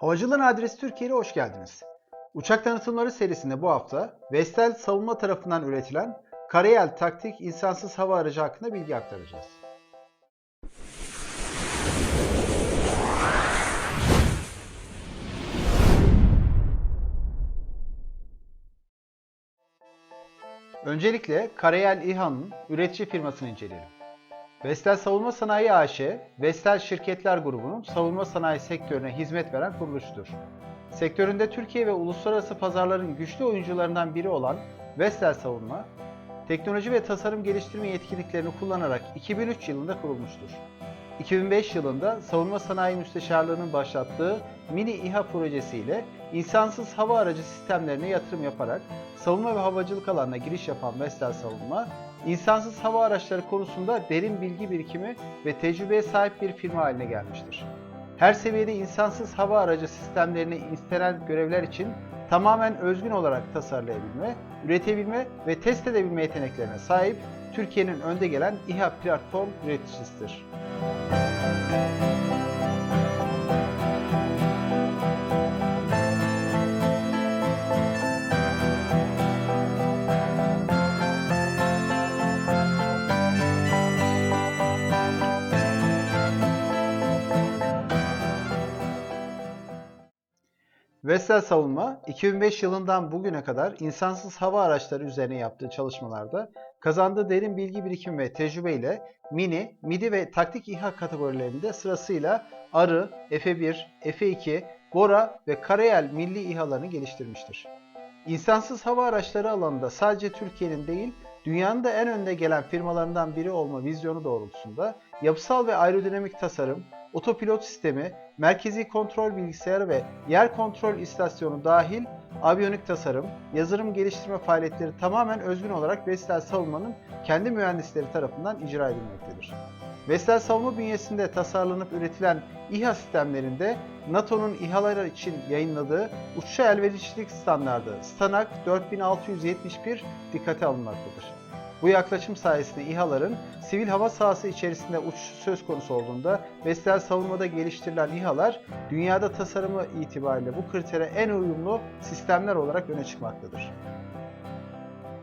Havacılığın adresi Türkiye'ye hoş geldiniz. Uçak tanıtımları serisinde bu hafta Vestel savunma tarafından üretilen Karayel taktik insansız hava aracı hakkında bilgi aktaracağız. Öncelikle Karayel İHA'nın üretici firmasını inceleyelim. Vestel Savunma Sanayi AŞ, Vestel Şirketler Grubu'nun savunma sanayi sektörüne hizmet veren kuruluştur. Sektöründe Türkiye ve uluslararası pazarların güçlü oyuncularından biri olan Vestel Savunma, teknoloji ve tasarım geliştirme yetkinliklerini kullanarak 2003 yılında kurulmuştur. 2005 yılında Savunma Sanayi Müsteşarlığı'nın başlattığı Mini İHA projesiyle insansız hava aracı sistemlerine yatırım yaparak savunma ve havacılık alanına giriş yapan Vestel Savunma, insansız hava araçları konusunda derin bilgi birikimi ve tecrübeye sahip bir firma haline gelmiştir. Her seviyede insansız hava aracı sistemlerini istenen görevler için tamamen özgün olarak tasarlayabilme, üretebilme ve test edebilme yeteneklerine sahip Türkiye'nin önde gelen İHA platform üreticisidir. Vestel Savunma 2005 yılından bugüne kadar insansız hava araçları üzerine yaptığı çalışmalarda kazandığı derin bilgi birikimi ve tecrübeyle mini, midi ve taktik İHA kategorilerinde sırasıyla Arı, F1, F2, Bora ve Karayel milli İHA'larını geliştirmiştir. İnsansız hava araçları alanında sadece Türkiye'nin değil, dünyanın da en önde gelen firmalarından biri olma vizyonu doğrultusunda yapısal ve aerodinamik tasarım, otopilot sistemi, merkezi kontrol bilgisayarı ve yer kontrol istasyonu dahil aviyonik tasarım, yazılım geliştirme faaliyetleri tamamen özgün olarak Vestel Savunma'nın kendi mühendisleri tarafından icra edilmektedir. Vestel Savunma bünyesinde tasarlanıp üretilen İHA sistemlerinde NATO'nun İHA'lar için yayınladığı uçuşa elverişlilik standardı STANAG 4671 dikkate alınmaktadır. Bu yaklaşım sayesinde İHA'ların sivil hava sahası içerisinde uçuş söz konusu olduğunda Vestel savunmada geliştirilen İHA'lar dünyada tasarımı itibariyle bu kritere en uyumlu sistemler olarak öne çıkmaktadır.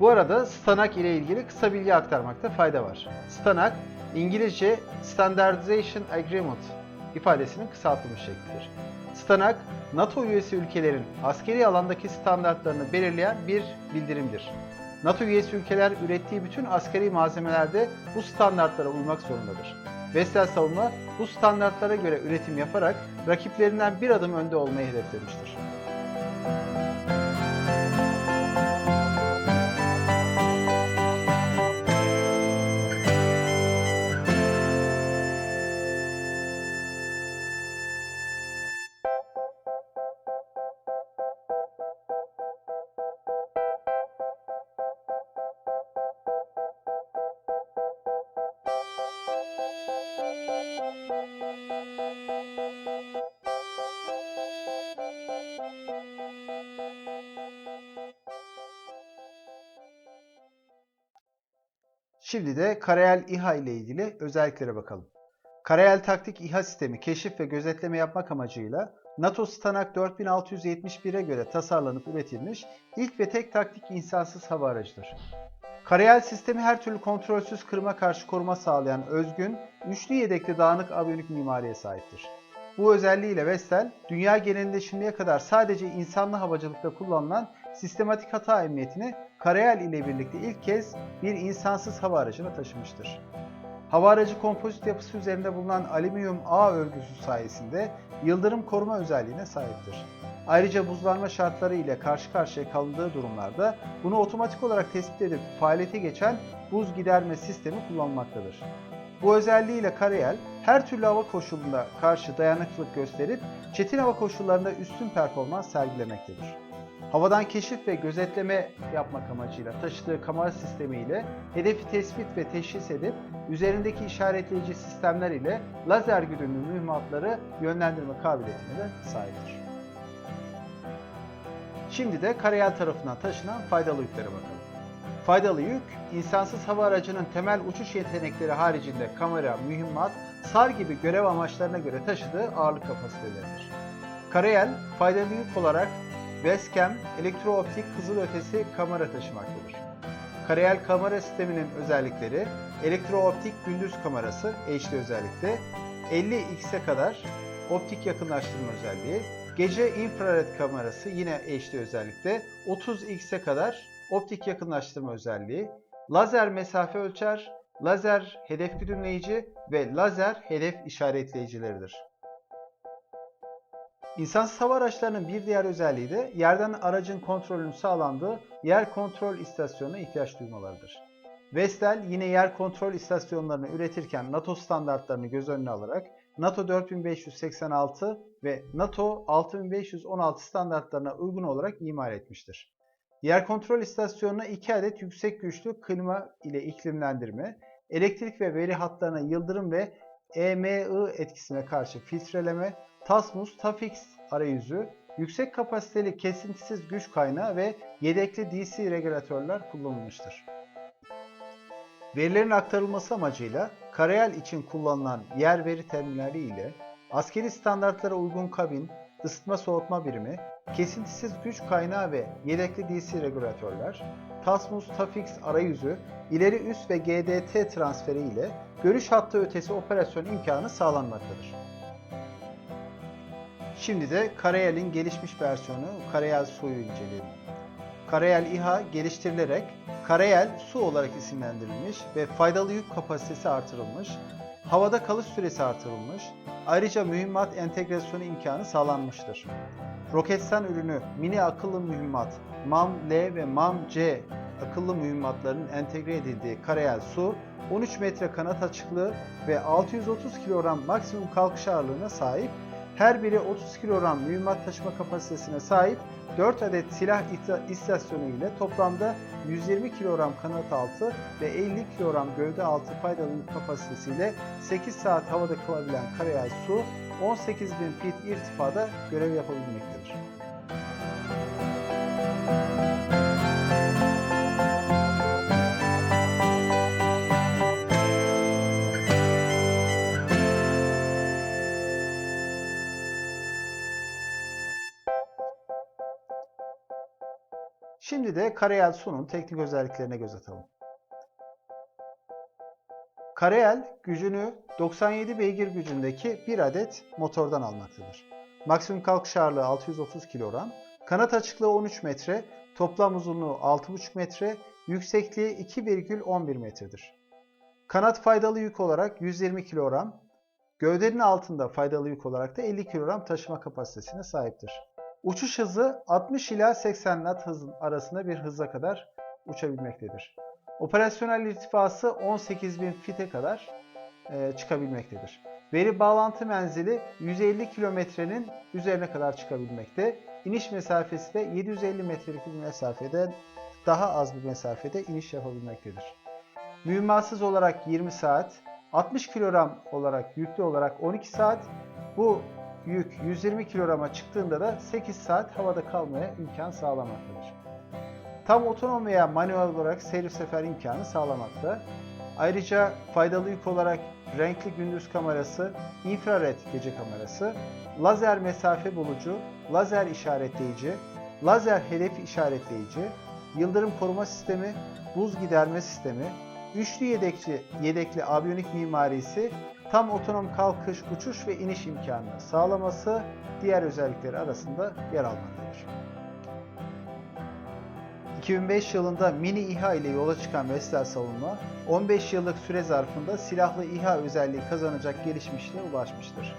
Bu arada STANAG ile ilgili kısa bilgi aktarmakta fayda var. STANAG, İngilizce Standardization Agreement ifadesinin kısaltılmış şeklidir. STANAG, NATO üyesi ülkelerin askeri alandaki standartlarını belirleyen bir bildirimdir. NATO üyesi ülkeler ürettiği bütün askeri malzemelerde bu standartlara uymak zorundadır. Vestel Savunma bu standartlara göre üretim yaparak rakiplerinden bir adım önde olmayı hedeflemiştir. Şimdi de Karayel İHA ile ilgili özelliklere bakalım. Karayel Taktik İHA sistemi keşif ve gözetleme yapmak amacıyla NATO Stanak 4671'e göre tasarlanıp üretilmiş ilk ve tek taktik insansız hava aracıdır. Karayel sistemi her türlü kontrolsüz kırıma karşı koruma sağlayan özgün, üçlü yedekli dağınık aviyonik mimariye sahiptir. Bu özelliğiyle Vestel, dünya genelinde şimdiye kadar sadece insanlı havacılıkta kullanılan sistematik hata emniyetini Karayel ile birlikte ilk kez bir insansız hava aracına taşımıştır. Hava aracı kompozit yapısı üzerinde bulunan alüminyum ağ örgüsü sayesinde yıldırım koruma özelliğine sahiptir. Ayrıca buzlanma şartları ile karşı karşıya kalındığı durumlarda bunu otomatik olarak tespit edip faaliyete geçen buz giderme sistemi kullanmaktadır. Bu özelliğiyle Karayel her türlü hava koşuluna karşı dayanıklılık gösterip çetin hava koşullarında üstün performans sergilemektedir. Havadan keşif ve gözetleme yapmak amacıyla taşıdığı kamera sistemi ile hedefi tespit ve teşhis edip üzerindeki işaretleyici sistemler ile lazer güdümlü mühimmatları yönlendirme kabiliyetine de sahiptir. Şimdi de Karayel tarafından taşınan faydalı yüklere bakalım. Faydalı yük, insansız hava aracının temel uçuş yetenekleri haricinde kamera, mühimmat, SAR gibi görev amaçlarına göre taşıdığı ağırlık kapasiteleridir. Karayel faydalı yük olarak Westcam elektrooptik hızılötesi kamera taşımaktadır. Karayel kamera sisteminin özellikleri elektrooptik gündüz kamerası HD özellikle 50x'e kadar optik yakınlaştırma özelliği, gece infrared kamerası yine HD özellikle 30x'e kadar optik yakınlaştırma özelliği, lazer mesafe ölçer, lazer hedef güdümleyici ve lazer hedef işaretleyicileridir. İnsansız hava araçlarının bir diğer özelliği de yerden aracın kontrolünün sağlandığı yer kontrol istasyonuna ihtiyaç duymalarıdır. Vestel yine yer kontrol istasyonlarını üretirken NATO standartlarını göz önüne alarak NATO 4586 ve NATO 6516 standartlarına uygun olarak imal etmiştir. Yer kontrol istasyonuna 2 adet yüksek güçlü klima ile iklimlendirme, elektrik ve veri hatlarına yıldırım ve EMI etkisine karşı filtreleme, TASMUS, TAFIX arayüzü, yüksek kapasiteli kesintisiz güç kaynağı ve yedekli DC regülatörler kullanılmıştır. Verilerin aktarılması amacıyla karayel için kullanılan yer veri terminali ile askeri standartlara uygun kabin, ısıtma soğutma birimi, kesintisiz güç kaynağı ve yedekli DC regülatörler, TASMUS TAFIX arayüzü, ileri üst ve GDT transferi ile görüş hattı ötesi operasyon imkanı sağlanmaktadır. Şimdi de Karayel'in gelişmiş versiyonu Karayel Su'yu inceleyelim. Karayel İHA geliştirilerek Karayel Su olarak isimlendirilmiş ve faydalı yük kapasitesi artırılmış, havada kalış süresi artırılmış, ayrıca mühimmat entegrasyonu imkanı sağlanmıştır. Roketsan ürünü mini akıllı mühimmat MAM-L ve MAM-C akıllı mühimmatlarının entegre edildiği Karayel Su, 13 metre kanat açıklığı ve 630 kilogram maksimum kalkış ağırlığına sahip her biri 30 kilogram mühimmat taşıma kapasitesine sahip 4 adet silah istasyonu ile toplamda 120 kilogram kanat altı ve 50 kilogram gövde altı faydalı yük kapasitesiyle 8 saat havada kalabilen karayel su 18.000 fit irtifada görev yapabilmektedir. Şimdi de Karayel Su'nun teknik özelliklerine göz atalım. Karayel gücünü 97 beygir gücündeki bir adet motordan almaktadır. Maksimum kalkış ağırlığı 630 kilogram, kanat açıklığı 13 metre, toplam uzunluğu 6,5 metre, yüksekliği 2,11 metredir. Kanat faydalı yük olarak 120 kilogram, gövdenin altında faydalı yük olarak da 50 kilogram taşıma kapasitesine sahiptir. Uçuş hızı 60 ila 80 knot hız arasında bir hıza kadar uçabilmektedir. Operasyonel irtifası 18.000 fite kadar e, çıkabilmektedir. Veri bağlantı menzili 150 kilometrenin üzerine kadar çıkabilmekte. İniş mesafesi de 750 metrelik bir mesafede daha az bir mesafede iniş yapabilmektedir. Mühimmatsız olarak 20 saat, 60 kilogram olarak yüklü olarak 12 saat, bu yük 120 kilograma çıktığında da 8 saat havada kalmaya imkan sağlamaktadır. Tam otonom veya manuel olarak seyir sefer imkanı sağlamakta. Ayrıca faydalı yük olarak renkli gündüz kamerası, infrared gece kamerası, lazer mesafe bulucu, lazer işaretleyici, lazer hedef işaretleyici, yıldırım koruma sistemi, buz giderme sistemi, üçlü yedekli, yedekli aviyonik mimarisi tam otonom kalkış, uçuş ve iniş imkanını sağlaması diğer özellikleri arasında yer almaktadır. 2005 yılında mini İHA ile yola çıkan Vestel savunma, 15 yıllık süre zarfında silahlı İHA özelliği kazanacak gelişmişliğe ulaşmıştır.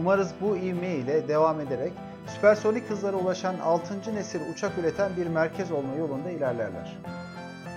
Umarız bu ivme ile devam ederek süpersonik hızlara ulaşan 6. nesil uçak üreten bir merkez olma yolunda ilerlerler.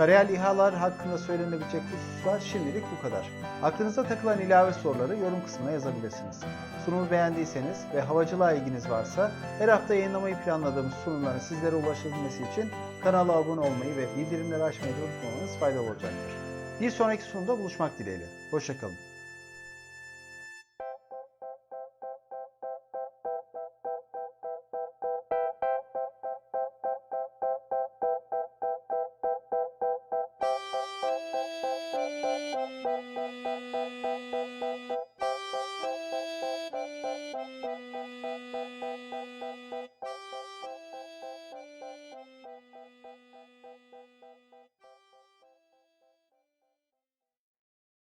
Karayel İHA'lar hakkında söylenebilecek hususlar şimdilik bu kadar. Aklınıza takılan ilave soruları yorum kısmına yazabilirsiniz. Sunumu beğendiyseniz ve havacılığa ilginiz varsa her hafta yayınlamayı planladığımız sunumların sizlere ulaşabilmesi için kanala abone olmayı ve bildirimleri açmayı unutmamanız faydalı olacaktır. Bir sonraki sunumda buluşmak dileğiyle. Hoşçakalın.